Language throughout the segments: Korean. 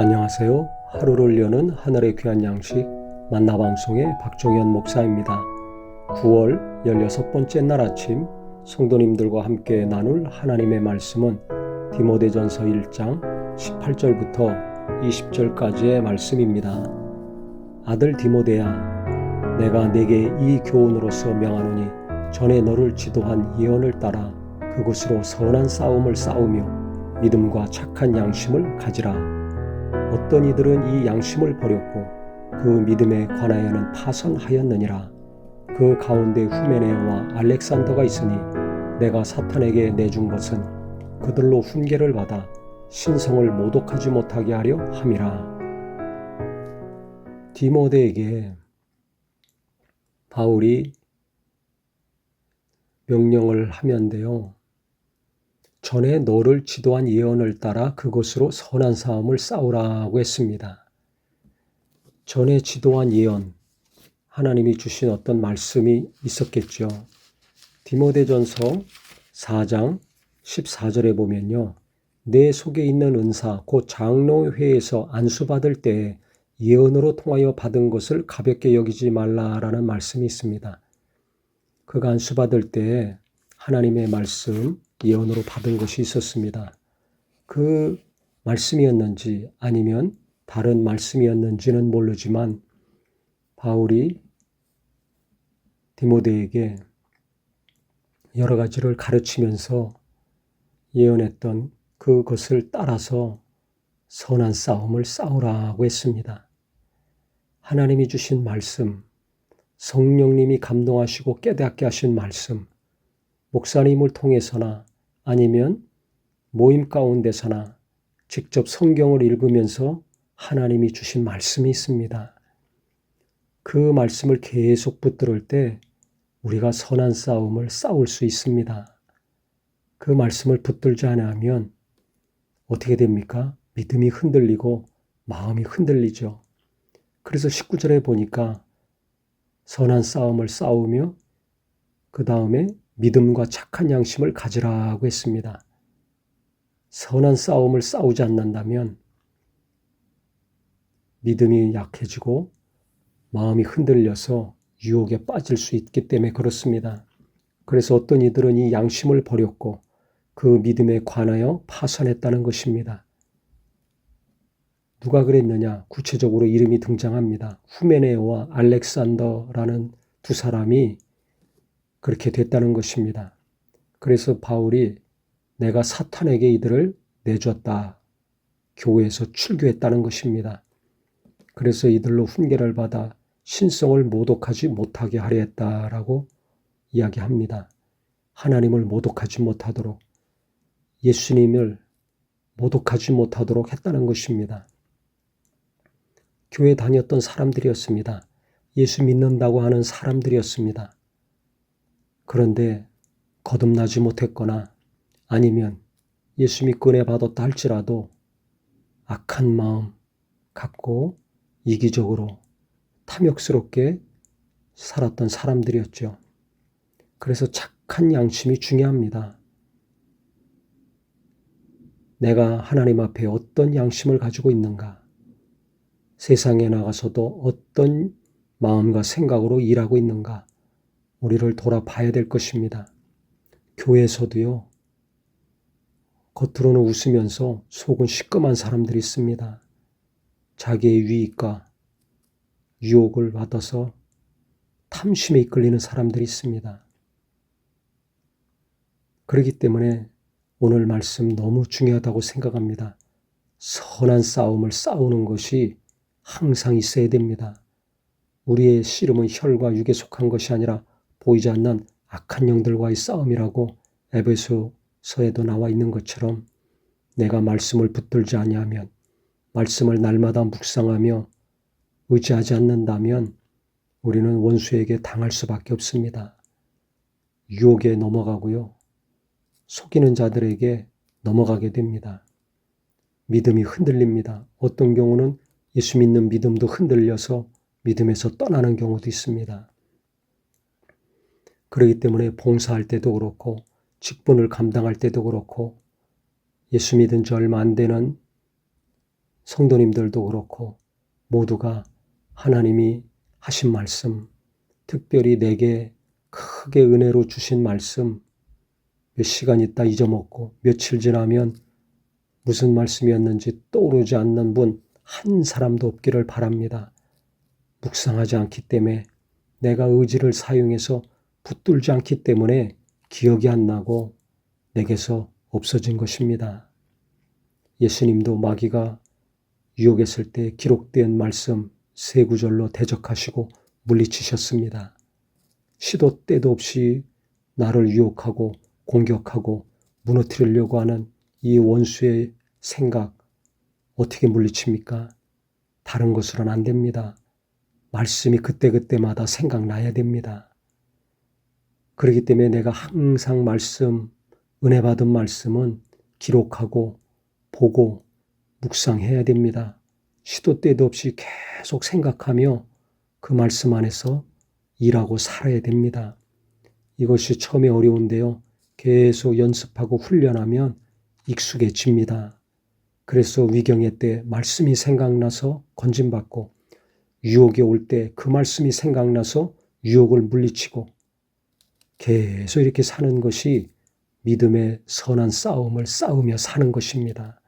안녕하세요. 하루를 여는 하늘의 귀한 양식 만나 방송의 박종현 목사입니다. 9월 16번째 날 아침 성도님들과 함께 나눌 하나님의 말씀은 디모데전서 1장 18절부터 20절까지의 말씀입니다. 아들 디모데야 내가 내게 이 교훈으로서 명하노니 전에 너를 지도한 예언을 따라 그곳으로 선한 싸움을 싸우며 믿음과 착한 양심을 가지라. 어떤 이들은 이 양심을 버렸고 그 믿음에 관하여는 파선하였느니라. 그 가운데 후메네와 알렉산더가 있으니 내가 사탄에게 내준 것은 그들로 훈계를 받아 신성을 모독하지 못하게 하려 함이라. 디모데에게 바울이 명령을 하면데요. 전에 너를 지도한 예언을 따라 그것으로 선한 싸움을 싸우라고 했습니다. 전에 지도한 예언, 하나님이 주신 어떤 말씀이 있었겠죠. 디모데전서 4장 14절에 보면요. 내 속에 있는 은사, 곧 장로회에서 안수 받을 때 예언으로 통하여 받은 것을 가볍게 여기지 말라라는 말씀이 있습니다. 그가 안수 받을 때 하나님의 말씀, 예언으로 받은 것이 있었습니다. 그 말씀이었는지 아니면 다른 말씀이었는지는 모르지만 바울이 디모데에게 여러 가지를 가르치면서 예언했던 그것을 따라서 선한 싸움을 싸우라고 했습니다. 하나님이 주신 말씀, 성령님이 감동하시고 깨닫게 하신 말씀, 목사님을 통해서나 아니면 모임 가운데서나 직접 성경을 읽으면서 하나님이 주신 말씀이 있습니다. 그 말씀을 계속 붙들을 때 우리가 선한 싸움을 싸울 수 있습니다. 그 말씀을 붙들지 않으면 어떻게 됩니까? 믿음이 흔들리고 마음이 흔들리죠. 그래서 19절에 보니까 선한 싸움을 싸우며 그 다음에 믿음과 착한 양심을 가지라고 했습니다. 선한 싸움을 싸우지 않는다면 믿음이 약해지고 마음이 흔들려서 유혹에 빠질 수 있기 때문에 그렇습니다. 그래서 어떤 이들은 이 양심을 버렸고 그 믿음에 관하여 파산했다는 것입니다. 누가 그랬느냐? 구체적으로 이름이 등장합니다. 후메네오와 알렉산더라는 두 사람이 그렇게 됐다는 것입니다. 그래서 바울이 내가 사탄에게 이들을 내줬다. 교회에서 출교했다는 것입니다. 그래서 이들로 훈계를 받아 신성을 모독하지 못하게 하려 했다라고 이야기합니다. 하나님을 모독하지 못하도록 예수님을 모독하지 못하도록 했다는 것입니다. 교회 다녔던 사람들이었습니다. 예수 믿는다고 하는 사람들이었습니다. 그런데 거듭나지 못했거나 아니면 예수 믿고 내 받았다 할지라도 악한 마음 갖고 이기적으로 탐욕스럽게 살았던 사람들이었죠. 그래서 착한 양심이 중요합니다. 내가 하나님 앞에 어떤 양심을 가지고 있는가? 세상에 나가서도 어떤 마음과 생각으로 일하고 있는가? 우리를 돌아봐야 될 것입니다. 교회에서도요, 겉으로는 웃으면서 속은 시꺼먼 사람들이 있습니다. 자기의 유익과 유혹을 받아서 탐심에 이끌리는 사람들이 있습니다. 그렇기 때문에 오늘 말씀 너무 중요하다고 생각합니다. 선한 싸움을 싸우는 것이 항상 있어야 됩니다. 우리의 씨름은 혈과 육에 속한 것이 아니라 보이지 않는 악한 영들과의 싸움이라고 에베소서에도 나와 있는 것처럼 내가 말씀을 붙들지 아니하면 말씀을 날마다 묵상하며 의지하지 않는다면 우리는 원수에게 당할 수밖에 없습니다. 유혹에 넘어가고요. 속이는 자들에게 넘어가게 됩니다. 믿음이 흔들립니다. 어떤 경우는 예수 믿는 믿음도 흔들려서 믿음에서 떠나는 경우도 있습니다. 그러기 때문에 봉사할 때도 그렇고 직분을 감당할 때도 그렇고 예수 믿은 지 얼마 안 되는 성도님들도 그렇고 모두가 하나님이 하신 말씀, 특별히 내게 크게 은혜로 주신 말씀, 몇 시간 있다 잊어먹고 며칠 지나면 무슨 말씀이었는지 떠오르지 않는 분 한 사람도 없기를 바랍니다. 묵상하지 않기 때문에 내가 의지를 사용해서 붙들지 않기 때문에 기억이 안 나고 내게서 없어진 것입니다. 예수님도 마귀가 유혹했을 때 기록된 말씀 세 구절로 대적하시고 물리치셨습니다. 시도 때도 없이 나를 유혹하고 공격하고 무너뜨리려고 하는 이 원수의 생각 어떻게 물리칩니까? 다른 것으로는 안 됩니다. 말씀이 그때그때마다 생각나야 됩니다. 그렇기 때문에 내가 항상 말씀, 은혜 받은 말씀은 기록하고 보고 묵상해야 됩니다. 시도 때도 없이 계속 생각하며 그 말씀 안에서 일하고 살아야 됩니다. 이것이 처음에 어려운데요. 계속 연습하고 훈련하면 익숙해집니다. 그래서 위경의 때 말씀이 생각나서 건진받고 유혹이 올 때 그 말씀이 생각나서 유혹을 물리치고 계속 이렇게 사는 것이 믿음의 선한 싸움을 싸우며 사는 것입니다.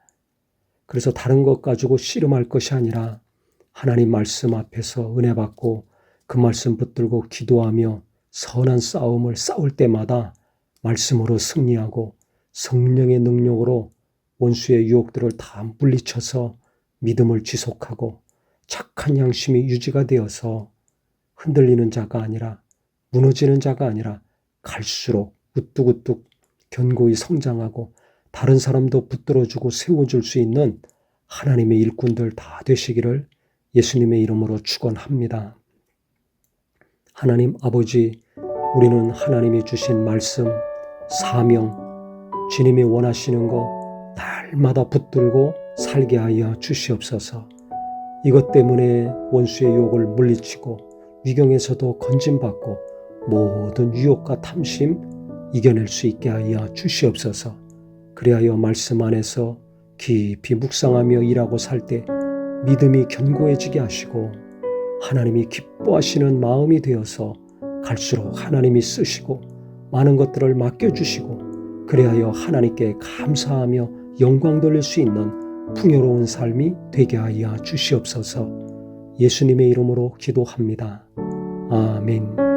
그래서 다른 것 가지고 씨름할 것이 아니라 하나님 말씀 앞에서 은혜 받고 그 말씀 붙들고 기도하며 선한 싸움을 싸울 때마다 말씀으로 승리하고 성령의 능력으로 원수의 유혹들을 다 물리쳐서 믿음을 지속하고 착한 양심이 유지가 되어서 흔들리는 자가 아니라 무너지는 자가 아니라 갈수록 우뚝우뚝 견고히 성장하고 다른 사람도 붙들어주고 세워줄 수 있는 하나님의 일꾼들 다 되시기를 예수님의 이름으로 축원합니다. 하나님 아버지, 우리는 하나님이 주신 말씀, 사명, 주님이 원하시는 것 날마다 붙들고 살게 하여 주시옵소서. 이것 때문에 원수의 욕을 물리치고 위경에서도 건진받고 모든 유혹과 탐심 이겨낼 수 있게 하여 주시옵소서. 그리하여 말씀 안에서 깊이 묵상하며 일하고 살 때 믿음이 견고해지게 하시고 하나님이 기뻐하시는 마음이 되어서 갈수록 하나님이 쓰시고 많은 것들을 맡겨주시고 그리하여 하나님께 감사하며 영광 돌릴 수 있는 풍요로운 삶이 되게 하여 주시옵소서 예수님의 이름으로 기도합니다. 아멘.